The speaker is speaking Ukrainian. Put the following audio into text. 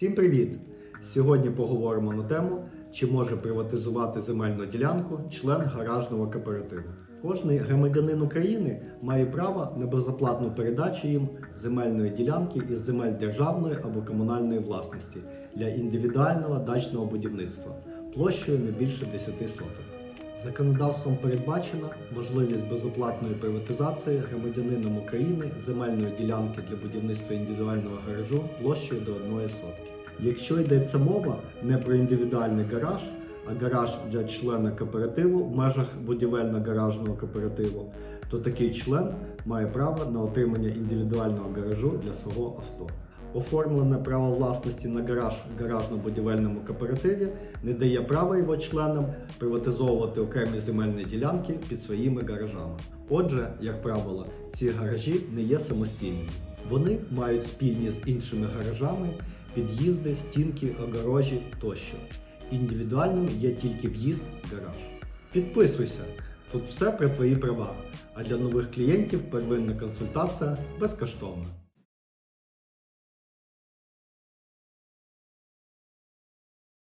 Всім привіт! Сьогодні поговоримо на тему, чи може приватизувати земельну ділянку член гаражного кооперативу. Кожний громадянин України має право на безоплатну передачу їм земельної ділянки із земель державної або комунальної власності для індивідуального дачного будівництва площею не більше 10 соток. Законодавством передбачена можливість безоплатної приватизації громадянином України земельної ділянки для будівництва індивідуального гаражу площею до 1 сотки. Якщо йдеться мова не про індивідуальний гараж, а гараж для члена кооперативу в межах будівельно-гаражного кооперативу, то такий член має право на отримання індивідуального гаражу для свого авто. Оформлене право власності на гараж в гаражно-будівельному кооперативі не дає права його членам приватизовувати окремі земельні ділянки під своїми гаражами. Отже, як правило, ці гаражі не є самостійними. Вони мають спільні з іншими гаражами під'їзди, стінки, огорожі тощо. Індивідуальним є тільки в'їзд в гараж. Підписуйся! Тут все про твої права. А для нових клієнтів первинна консультація безкоштовна.